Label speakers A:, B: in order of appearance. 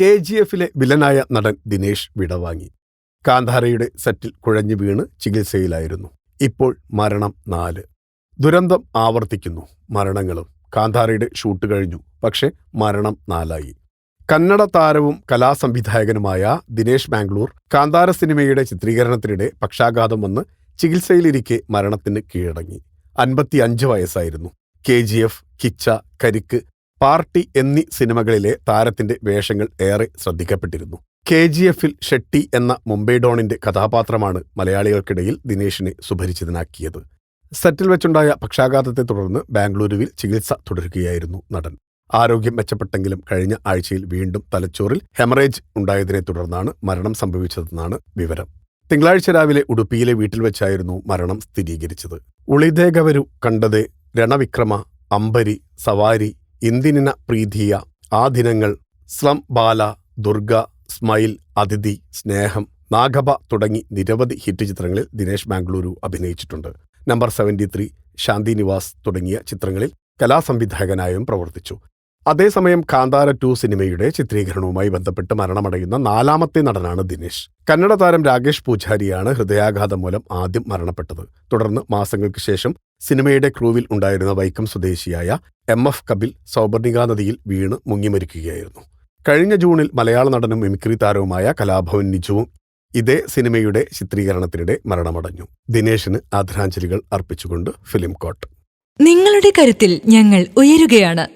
A: K G എഫിലെ വില്ലനായ നടൻ ദിനേശ് വിടവാങ്ങി. കാന്താരയുടെ സെറ്റിൽ കുഴഞ്ഞു വീണ് ചികിത്സയിലായിരുന്നു. ഇപ്പോൾ മരണം നാല്. ദുരന്തം ആവർത്തിക്കുന്നു. മരണങ്ങളും. കാന്താരയുടെ ഷൂട്ട് കഴിഞ്ഞു. പക്ഷേ മരണം നാലായി. കന്നഡ താരവും കലാസംവിധായകനുമായ ദിനേശ് ബാംഗ്ലൂർ കാന്താര സിനിമയുടെ ചിത്രീകരണത്തിനിടെ പക്ഷാഘാതം വന്ന് ചികിത്സയിലിരിക്കെ മരണത്തിന് കീഴടങ്ങി. അൻപത്തിയഞ്ച് വയസ്സായിരുന്നു. കെ ജി എഫ് കിച്ച കരിക്ക് പാർട്ടി എന്നീ സിനിമകളിലെ താരത്തിന്റെ വേഷങ്ങൾ ഏറെ ശ്രദ്ധിക്കപ്പെട്ടിരുന്നു. കെ ജി എഫിൽ ഷെട്ടി എന്ന മുംബൈ ഡോണിന്റെ കഥാപാത്രമാണ് മലയാളികൾക്കിടയിൽ ദിനേശിനെ സുപരിചിതനാക്കിയത്. സെറ്റിൽ വെച്ചുണ്ടായ പക്ഷാഘാതത്തെ തുടർന്ന് ബാംഗ്ലൂരുവിൽ ചികിത്സ തുടരുകയായിരുന്നു നടൻ. ആരോഗ്യം മെച്ചപ്പെട്ടെങ്കിലും കഴിഞ്ഞ ആഴ്ചയിൽ വീണ്ടും തലച്ചോറിൽ ഹെമറേജ് ഉണ്ടായതിനെ തുടർന്നാണ് മരണം സംഭവിച്ചതെന്നാണ് വിവരം. തിങ്കളാഴ്ച രാവിലെ ഉടുപ്പിയിലെ വീട്ടിൽ വെച്ചായിരുന്നു മരണം സ്ഥിരീകരിച്ചത്. ഉളിതേകവരു കണ്ടത് രണവിക്രമ അംബരി സവാരി ഇന്ദിനിന പ്രീതിയ ആ ദിനങ്ങൾ? സ്ലം ബാല ദുർഗ സ്മൈൽ അതിഥി സ്നേഹം നാഗഭ തുടങ്ങി നിരവധി ഹിറ്റ് ചിത്രങ്ങളിൽ ദിനേശ് ബാംഗ്ലൂരു അഭിനയിച്ചിട്ടുണ്ട്. Number seventy three Shanti Niwas തുടങ്ങിയ ചിത്രങ്ങളിൽ കലാസംവിധായകനായും പ്രവർത്തിച്ചു. അതേസമയം കാന്താര ടു സിനിമയുടെ ചിത്രീകരണവുമായി ബന്ധപ്പെട്ട് മരണമടയുന്ന നാലാമത്തെ നടനാണ് ദിനേശ്. കന്നഡ താരം രാകേഷ് പൂജാരിയാണ് ഹൃദയാഘാതം മൂലം ആദ്യം മരണപ്പെട്ടത്. തുടർന്ന് മാസങ്ങൾക്ക് ശേഷം സിനിമയുടെ ക്രൂവിൽ ഉണ്ടായിരുന്ന വൈക്കം സ്വദേശിയായ എം എഫ് കപിൽ സൗപർണിക നദിയിൽ വീണ് മുങ്ങിമരിക്കുകയായിരുന്നു. കഴിഞ്ഞ ജൂണിൽ മലയാള നടനും മിമിക്രി താരവുമായ കലാഭവൻ നിജുവും ഇതേ സിനിമയുടെ ചിത്രീകരണത്തിനിടെ മരണമടഞ്ഞു. ദിനേശിന് ആദരാഞ്ജലികൾ അർപ്പിച്ചുകൊണ്ട് ഫിലിം കോട്ട്.
B: നിങ്ങളുടെ കരുത്തിൽ ഞങ്ങൾ ഉയരുകയാണ്.